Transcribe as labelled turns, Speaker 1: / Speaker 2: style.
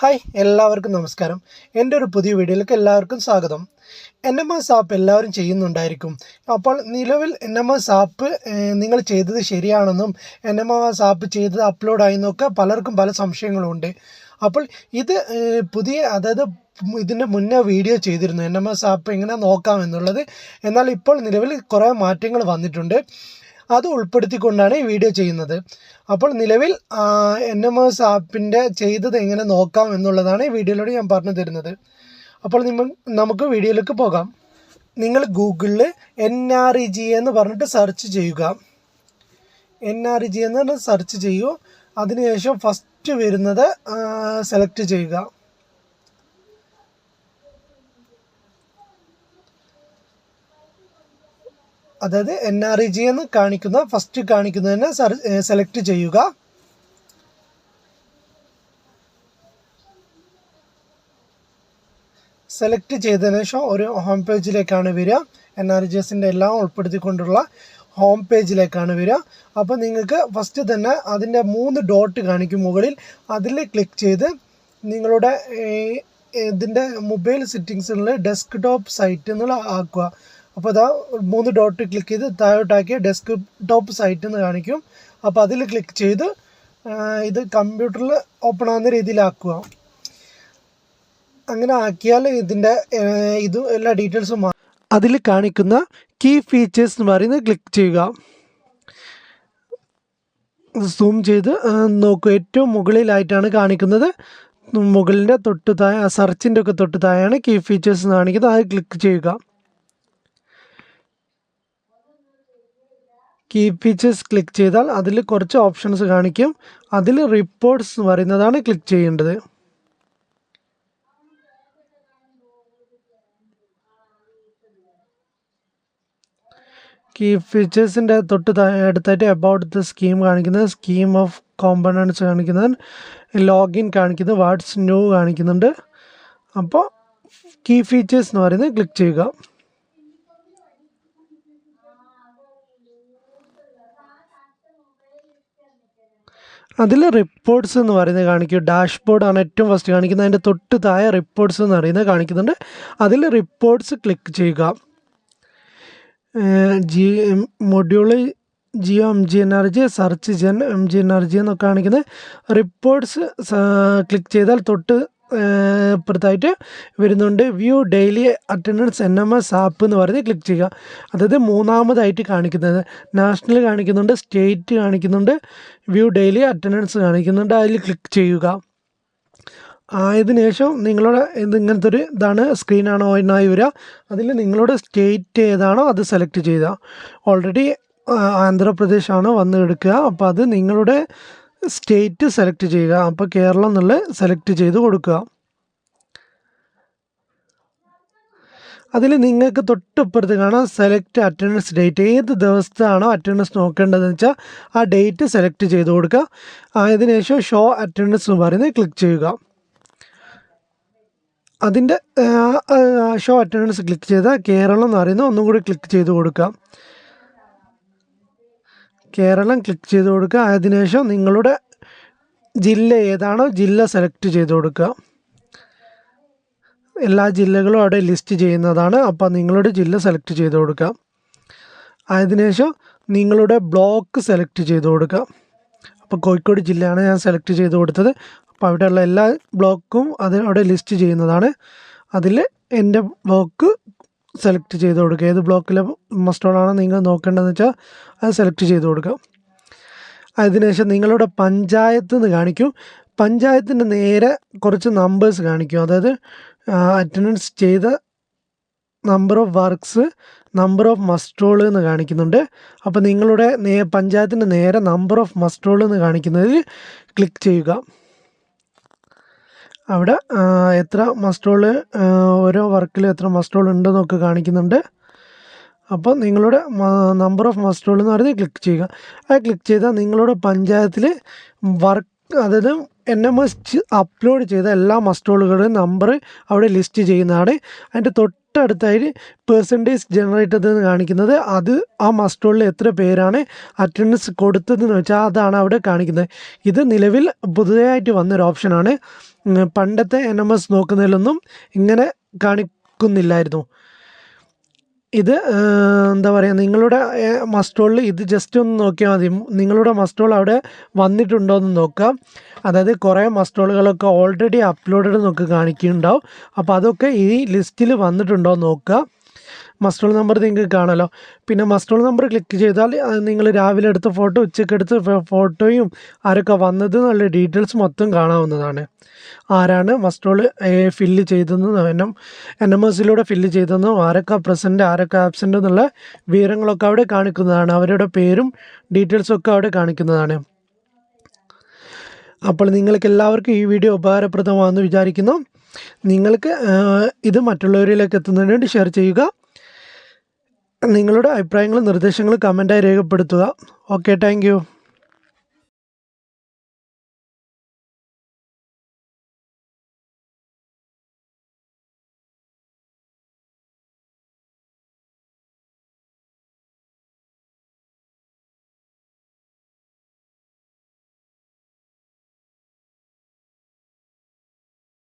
Speaker 1: Hi എല്ലാവർക്കും നമസ്കാരം. എന്റെ ഒരു പുതിയ വീഡിയോയിലേക്ക് എല്ലാവർക്കും സ്വാഗതം. എൻ എം എസ് ആപ്പ് എല്ലാവരും ചെയ്യുന്നുണ്ടായിരിക്കും. അപ്പോൾ നിലവിൽ എൻ എം എസ് ആപ്പ് നിങ്ങൾ ചെയ്തത് ശരിയാണെന്നും എൻ എം എസ് ആപ്പ് ചെയ്തത് അപ്ലോഡായി എന്നൊക്കെ പലർക്കും പല സംശയങ്ങളുമുണ്ട് അപ്പോൾ ഇത് പുതിയ അതായത് ഇതിന്റെ മുന്നേ വീഡിയോ ചെയ്തിരുന്നു എൻ എം എസ് ആപ്പ് എങ്ങനെ നോക്കാം എന്നുള്ളത്. എന്നാൽ ഇപ്പോൾ നിലവിൽ കുറേ മാറ്റങ്ങൾ വന്നിട്ടുണ്ട്. അത് ഉൾപ്പെടുത്തിക്കൊണ്ടാണ് ഈ വീഡിയോ ചെയ്യുന്നത്. അപ്പോൾ നിലവിൽ എൻ എം എസ് ആപ്പിന്റെ ചെയ്തത് എങ്ങനെ നോക്കാം എന്നുള്ളതാണ് ഈ വീഡിയോയിലൂടെ ഞാൻ പറഞ്ഞു തരുന്നത്. അപ്പോൾ നിങ്ങൾ നമുക്ക് വീഡിയോയിലേക്ക് പോകാം. നിങ്ങൾ ഗൂഗിളിൽ എൻ ആർ ഇ ജി എന്ന് പറഞ്ഞിട്ട് സെർച്ച് ചെയ്യുക. എൻ ആർ ഇ ജി എന്ന് പറഞ്ഞ് സെർച്ച് ചെയ്യൂ. അതിനുശേഷം ഫസ്റ്റ് വരുന്നത് സെലക്ട് ചെയ്യുക. അതായത് എൻ ആർ ഇ ജി എന്ന് കാണിക്കുന്ന ഫസ്റ്റ് കാണിക്കുന്നതിനെ സെലക്ട് ചെയ്യുക. സെലക്ട് ചെയ്തതിനു ശേഷം ഒരു ഹോം പേജിലേക്കാണ് വരിക. എൻ ആർ ജി എസിന്റെ എല്ലാം ഉൾപ്പെടുത്തിക്കൊണ്ടുള്ള ഹോം പേജിലേക്കാണ് വരിക. അപ്പോൾ നിങ്ങൾക്ക് ഫസ്റ്റ് തന്നെ അതിന്റെ മൂന്ന് ഡോട്ട് കാണിക്കും മുകളിൽ. അതിൽ ക്ലിക്ക് ചെയ്ത് നിങ്ങളുടെ ഇതിന്റെ മൊബൈൽ സെറ്റിങ്സിൽ ഡെസ്ക് ടോപ്പ് സൈറ്റ് എന്നുള്ള ആക്കുക. അപ്പോൾ ഇതാ മൂന്ന് ഡോട്ട് ക്ലിക്ക് ചെയ്ത് താഴോട്ടാക്കിയ ഡെസ്ക് ടോപ്പ് സൈറ്റ് എന്ന് കാണിക്കും. അപ്പോൾ അതിൽ ക്ലിക്ക് ചെയ്ത് ഇത് കമ്പ്യൂട്ടറിൽ ഓപ്പൺ ആകുന്ന രീതിയിലാക്കുക. അങ്ങനെ ആക്കിയാൽ ഇതിന്റെ ഇത് എല്ലാ ഡീറ്റെയിൽസും മാറും അതിൽ കാണിക്കുന്ന കീ ഫീച്ചേഴ്സ് എന്ന് പറയുന്നത് ക്ലിക്ക് ചെയ്യുക. സൂം ചെയ്ത് നോക്കുക നോക്കൂ ഏറ്റവും മുകളിലായിട്ടാണ് കാണിക്കുന്നത്. മുകളിന്റെ തൊട്ട് താഴെ സെർച്ചിന്റെ ഒക്കെ തൊട്ട് താഴെയാണ് കീ ഫീച്ചേഴ്സ് കാണിക്കുന്നത്. അത് ക്ലിക്ക് ചെയ്യുക. കീ ഫീച്ചേഴ്സ് ക്ലിക്ക് ചെയ്താൽ അതിൽ കുറച്ച് ഓപ്ഷൻസ് കാണിക്കും. അതിൽ റിപ്പോർട്ട്സ് എന്ന് പറയുന്നതാണ് ക്ലിക്ക് ചെയ്യേണ്ടത്. കീ ഫീച്ചേഴ്സിന്റെ തൊട്ട് അടുത്തായിട്ട് അബൌട്ട് ദ സ്കീം കാണിക്കുന്നത്. സ്കീം ഓഫ് കോമ്പണൻസ് കാണിക്കുന്നത്. ലോഗിൻ കാണിക്കുന്നത്. വാട്സ് ന്യൂ കാണിക്കുന്നുണ്ട്. അപ്പോൾ കീ ഫീച്ചേഴ്സ് എന്ന് പറയുന്നത് ക്ലിക്ക് ചെയ്യുക. അതിൽ റിപ്പോർട്ട്സ് എന്ന് പറയുന്നത് കാണിക്കും. ഡാഷ്ബോർഡാണ് ഏറ്റവും ഫസ്റ്റ് കാണിക്കുന്നത്. അതിന്റെ തൊട്ട് താഴെ റിപ്പോർട്ട്സ് എന്ന് പറയുന്നത് കാണിക്കുന്നുണ്ട്. അതിൽ റിപ്പോർട്ട്സ് ക്ലിക്ക് ചെയ്യുക. G module Geo M G energy search Gen M G energy എന്നൊക്കെ കാണിക്കുന്നത്. റിപ്പോർട്ട്സ് ക്ലിക്ക് ചെയ്താൽ തൊട്ട് ഏഹ്, ഇപ്പുറത്തായിട്ട് വരുന്നുണ്ട്. View daily attendance N M S app എന്ന് പറഞ്ഞ് ക്ലിക്ക് ചെയ്യുക. അതായത് മൂന്നാമതായിട്ട് കാണിക്കുന്നത്. നാഷണൽ കാണിക്കുന്നുണ്ട് സ്റ്റേറ്റ് കാണിക്കുന്നുണ്ട്. വ്യൂ ഡെയിലി അറ്റൻഡൻസ് കാണിക്കുന്നുണ്ട്. അതിൽ ക്ലിക്ക് ചെയ്യുക. ആയതിനു ശേഷം നിങ്ങളുടെ ഇത് ഇങ്ങനത്തെ ഒരു ഇതാണ് സ്ക്രീനാണോ എന്നായി വരിക. അതിൽ നിങ്ങളുടെ സ്റ്റേറ്റ് ഏതാണോ അത് സെലക്ട് ചെയ്യുക. ഓൾറെഡി ആന്ധ്രാപ്രദേശാണ് വന്ന് എടുക്കുക. അപ്പോൾ അത് നിങ്ങളുടെ സ്റ്റേറ്റ് സെലക്ട് ചെയ്യുക. അപ്പോൾ കേരളം എന്നുള്ള സെലക്ട് ചെയ്ത് കൊടുക്കുക. അതിൽ നിങ്ങൾക്ക് തൊട്ടിപ്പുറത്ത് കാണാം. Select attendance date. ഏത് ദിവസത്താണോ അറ്റൻഡൻസ് നോക്കേണ്ടതെന്ന് വെച്ചാൽ ആ ഡേറ്റ് സെലക്ട് ചെയ്ത് കൊടുക്കുക. അതിനുശേഷം ഷോ അറ്റൻഡൻസ് എന്ന് പറയുന്നത് ക്ലിക്ക് ചെയ്യുക. അതിന്റെ ഷോ അറ്റൻഡൻസ് ക്ലിക്ക് ചെയ്താൽ കേരളം എന്ന് പറയുന്നത് ഒന്നും കൂടി ക്ലിക്ക് ചെയ്ത് കൊടുക്കുക. കേരളം ക്ലിക്ക് ചെയ്ത് കൊടുക്കുക. അതിനുശേഷം നിങ്ങളുടെ ജില്ല ഏതാണോ ജില്ല സെലക്ട് ചെയ്ത് കൊടുക്കുക. എല്ലാ ജില്ലകളും അവിടെ ലിസ്റ്റ് ചെയ്യുന്നതാണ്. അപ്പോൾ നിങ്ങളുടെ ജില്ല സെലക്ട് ചെയ്ത് കൊടുക്കുക. അതിനുശേഷം നിങ്ങളുടെ ബ്ലോക്ക് സെലക്ട് ചെയ്ത് കൊടുക്കുക. അപ്പോൾ കോഴിക്കോട് ജില്ലയാണ് ഞാൻ സെലക്ട് ചെയ്ത് കൊടുത്തത്. അപ്പോൾ അവിടെയുള്ള എല്ലാ ബ്ലോക്കും അത് അവിടെ ലിസ്റ്റ് ചെയ്യുന്നതാണ്. അതിൽ എന്റെ ബ്ലോക്ക് സെലക്ട് ചെയ്ത് കൊടുക്കുക. ഏത് ബ്ലോക്കിലെ മസ്റ്റോളാണ് നിങ്ങൾ നോക്കേണ്ടതെന്ന് വെച്ചാൽ അത് സെലക്ട് ചെയ്ത് കൊടുക്കുക. അതിനുശേഷം നിങ്ങളുടെ പഞ്ചായത്ത് എന്ന് കാണിക്കും. പഞ്ചായത്തിന്റെ നേരെ കുറച്ച് നമ്പേഴ്സ് കാണിക്കും. അതായത് അറ്റൻഡൻസ് ചെയ്ത number of works number of muster roll എന്ന് കാണിക്കുന്നുണ്ട്. അപ്പോൾ നിങ്ങളുടെ നേ പഞ്ചായത്തിന്റെ നേരെ നമ്പർ ഓഫ് മസ്റ്റോൾ എന്ന് കാണിക്കുന്നതിൽ ക്ലിക്ക് ചെയ്യുക. അവിടെ എത്ര മസ്റ്റോൾ ഓരോ വർക്കിൽ എത്ര മസ്റ്റോൾ ഉണ്ടെന്നൊക്കെ കാണിക്കുന്നുണ്ട്. അപ്പോൾ നിങ്ങളുടെ നമ്പർ ഓഫ് മസ്റ്റോൾ എന്ന് പറയുന്നത് ക്ലിക്ക് ചെയ്യുക. അത് ക്ലിക്ക് ചെയ്താൽ നിങ്ങളുടെ പഞ്ചായത്തിൽ വർക്ക് അതായത് എൻ എം എസ് അപ്ലോഡ് ചെയ്ത എല്ലാ മസ്റ്റോളുകളുടെയും നമ്പർ അവിടെ ലിസ്റ്റ് ചെയ്യുന്നതാണ്. അതിന്റെ തൊട്ടടുത്തായി പെർസെന്റേജ് ജനറേറ്റഡ് എന്ന് കാണിക്കുന്നത്. അത് ആ മസ്റ്റോളിൽ എത്ര പേരാണ് അറ്റൻഡൻസ് കൊടുത്തതെന്ന് വെച്ചാൽ അതാണ് അവിടെ കാണിക്കുന്നത്. ഇത് നിലവിൽ പുതുതായിട്ട് വന്നൊരു ഓപ്ഷനാണ് പണ്ടത്തെ എൻ എം എസ് നോക്കുന്നതിലൊന്നും ഇങ്ങനെ കാണിക്കുന്നില്ലായിരുന്നു. ഇത് എന്താ പറയുക നിങ്ങളുടെ മസ്റ്റോളിൽ ഇത് ജസ്റ്റ് ഒന്ന് നോക്കിയാൽ മതി. നിങ്ങളുടെ മസ്റ്റോൾ അവിടെ വന്നിട്ടുണ്ടോ എന്ന് നോക്കാം. അതായത് കുറേ മസ്റ്റോളുകളൊക്കെ ഓൾറെഡി അപ്ലോഡഡ് നോക്കി കാണിക്കുന്നുണ്ടാവും. അപ്പോൾ അതൊക്കെ ഈ ലിസ്റ്റിൽ വന്നിട്ടുണ്ടോ എന്ന് നോക്കുക മസ്റ്റോൾ നമ്പർ നിങ്ങൾക്ക് കാണാമല്ലോ പിന്നെ മസ്റ്റോൾ നമ്പർ ക്ലിക്ക് ചെയ്താൽ നിങ്ങൾ രാവിലെ എടുത്ത ഫോട്ടോ ഉച്ചയ്ക്ക് എടുത്ത ഫോട്ടോയും ആരൊക്കെ വന്നത് എന്നുള്ള ഡീറ്റെയിൽസ് മൊത്തം കാണാവുന്നതാണ്. ആരാണ് മസ്റ്റോൾ ഫില്ല് ചെയ്തതെന്നും എൻ എൻ എം എസിലൂടെ ഫില്ല് ചെയ്തതെന്നും ആരൊക്കെ പ്രസന്റ് ആരൊക്കെ ആബ്സെന്റ് എന്നുള്ള വിവരങ്ങളൊക്കെ അവിടെ കാണിക്കുന്നതാണ്. അവരുടെ പേരും ഡീറ്റെയിൽസും ഒക്കെ അവിടെ കാണിക്കുന്നതാണ്. അപ്പോൾ നിങ്ങൾക്ക് എല്ലാവർക്കും ഈ വീഡിയോ ഉപകാരപ്രദമാണെന്ന് വിചാരിക്കുന്നു. നിങ്ങൾക്ക് ഇത് മറ്റുള്ളവരിലേക്ക് എത്തുന്നതിന് വേണ്ടി ഷെയർ ചെയ്യുക. നിങ്ങളുടെ അഭിപ്രായങ്ങളും നിർദ്ദേശങ്ങളും കമന്റായി രേഖപ്പെടുത്തുക. Okay thank